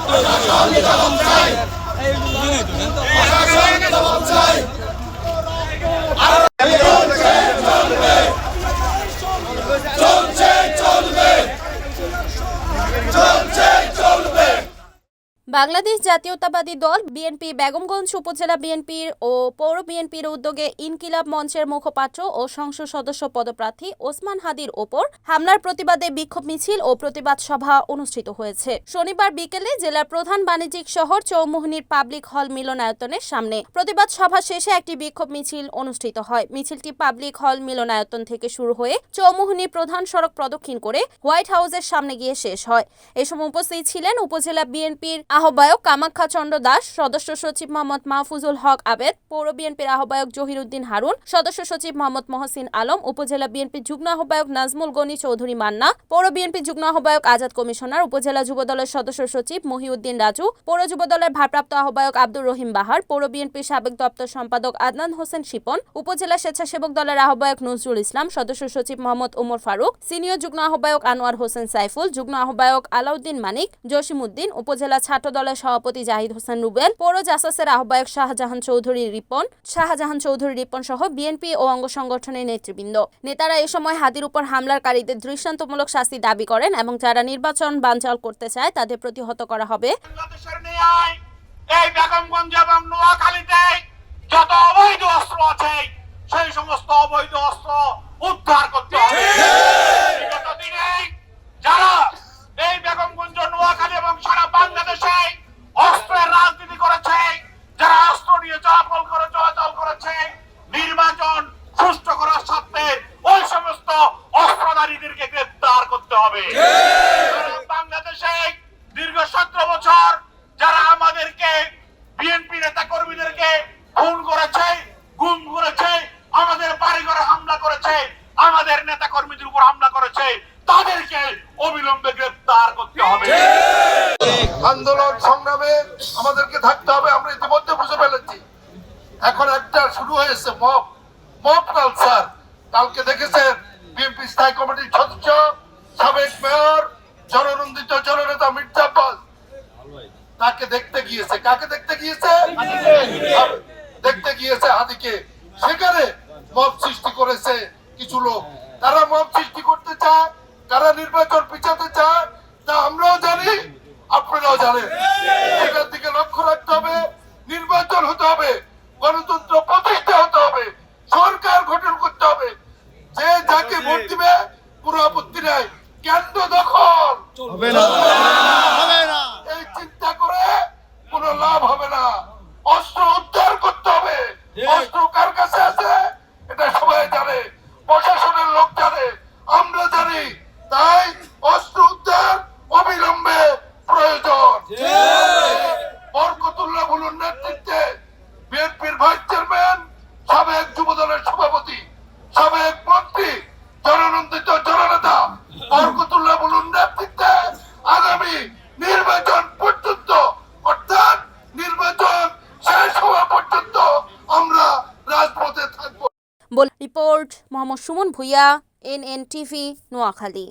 প্রশাসন জবাব চাই প্রশাসন জবাব চাই বাংলাদেশ জাতীয়তাবাদী দল বিএনপি, বেগমগঞ্জ উপজেলা বিএনপির ও পৌর বিএনপির উদ্যোগে ইনকিলাব মঞ্চের মুখপাত্র ও সংসদ সদস্য পদপ্রার্থী ওসমান হাদির ওপর হামলার প্রতিবাদে বিক্ষোভ মিছিল ও প্রতিবাদ সভা অনুষ্ঠিত হয়েছে। শনিবার বিকেলে জেলার প্রধান বাণিজ্যিক শহর চৌমুহনীর পাবলিক হল মিলনায়তনের সামনে প্রতিবাদ সভা শেষে একটি বিক্ষোভ মিছিল অনুষ্ঠিত হয়। মিছিলটি পাবলিক হল মিলনায়তন থেকে শুরু হয়ে চৌমুহনী প্রধান সড়ক প্রদক্ষিণ করে হোয়াইট হাউসের সামনে গিয়ে শেষ হয়। এ সময় উপস্থিত ছিলেন উপজেলা বিএনপির আহ্বায়ক কামাখ্যা চন্দ্র দাস, সদস্য সচিব মোহাম্মদ মাহফুজুল হক আবেদ, পৌর বিএনপির আহ্বায়ক জহিরুদ্দিন হারুন, সদস্য সচিব মোহাম্মদ মহসিন আলম, উপজেলা বিএনপির যুগ্ম আহ্বায়ক নাজমুল গনি চৌধুরী মান্না, পৌর বিএনপির যুগ্ম আহ্বায়ক আজাদ কমিশনার, উপজেলা যুবদলের সদস্য সচিব মহিউদ্দিন রাজু, পৌর যুবদলের ভারপ্রাপ্ত আহ্বায়ক আব্দুর রহিম বাহার, পৌর বিএনপির সাবেক দপ্তর সম্পাদক আদনান হোসেন শিপন, উপজেলা স্বেচ্ছাসেবক দলের আহ্বায়ক নজরুল ইসলাম, সদস্য সচিব মোহাম্মদ ওমর ফারুক, সিনিয়র যুগ্ম আহ্বায়ক আনোয়ার হোসেন সাইফুল, যুগ্ম আহ্বায়ক আলাউদ্দিন মানিক, জসিমউদ্দিন, উপজেলা ছাত্র দলের সভাপতি জাহিদ হোসেন রুবেল, পৌর জাসাসের আহ্বায়ক শাহজাহান চৌধুরী রিপন, শাহজাহান চৌধুরী রিপন সহ বিএনপি ও অঙ্গ সংগঠনের নেতৃবৃন্দ। নেতারা এ সময় হাদির উপর হামলাকারীদের দৃষ্টান্তমূলক শাস্তি দাবি করেন এবং যারা নির্বাচন বানচাল করতে চায় তাদের প্রতিহত করা হবে। যত অবৈধ অস্ত্র আছে, সেই সমস্ত অবৈধ অস্ত্র উদ্ধার করতে হবে বিগত দিনে যারা এই বেগমগঞ্জ নোয়াখালী এবং সারা বাংলাদেশে অস্ত্রের রাজনীতি করেছে যারা অস্ত্র নিয়ে চলাচল করে চলাচল করেছে নির্বাচন সুষ্ঠু করার স্বার্থে ওই সমস্ত অস্ত্রধারীদেরকে গ্রেপ্তার করতে হবে বাংলাদেশে দীর্ঘ সতেরো বছর যারা আমাদেরকে বিএনপি নেতা কর্মীদেরকে খুন করেছে, গুম করেছে, আমাদের বাড়িঘরে হামলা করেছে, আমাদের নেতা কর্মীদের উপর হামলা করেছে, তাদেরকে অবিলম্বে গ্রেপ্তার করতে হবে। আন্দোলন সংগ্রামে আমাদেরকে থাকতে হবে, আমরা ইতিমধ্যে বুঝে ফেলেছি। এখন একটা শুরু হয়েছে মব মব কালচার। কালকে দেখেছেন বিএনপি স্থায়ী কমিটির সদস্য সাবেক মেয়র জননন্দিত জননেতা মির্জা আব্বাস। তাকে দেখতে গিয়েছে? কাকে দেখতে গিয়েছে? দেখতে গিয়েছে হাদিকে। সেখানে মব সৃষ্টি করেছে কিছু লোক। তারা মব সৃষ্টি করতে চায়, তারা নির্বাচন পিছাতে চায়, তা আমরাও জানি, আপনারাও জানেন। সেটার দিকে লক্ষ্য রাখতে হবে, নির্বাচন হতে হবে। গণতন্ত্র প্রতিষ্ঠা হতে হবে সরকার গঠন করতে হবে যে যাকে ভোট দিবে পুরো আপত্তি নাই কেন্দ্র দখল এই চিন্তা করে কোনো লাভ হবে না অস্ত্র উদ্ধার করতে হবে অস্ত্র কার কাছে আছে এটা সবাই জানে প্রশাসনের লোক জানে আমরা জানি তাই অস্ত্র উদ্ধার অবিলম্বে প্রয়োজন বরকতুল্লাহ ভুলুর নেতৃত্বে বিএনপির ভাইস চেয়ারম্যান সাবেক যুবদলের সভাপতি সাবেক মন্ত্রী জননন্দিত জননেতা বরকতুল্লাহ ভুলুর নেতৃত্বে আগামী নির্বাচন পর্যন্ত অর্থাৎ নির্বাচন শেষ হওয়া পর্যন্ত আমরা রাজপথে থাকব। বল report Mohammad Sumon Bhuiyan N N TV Noakhali.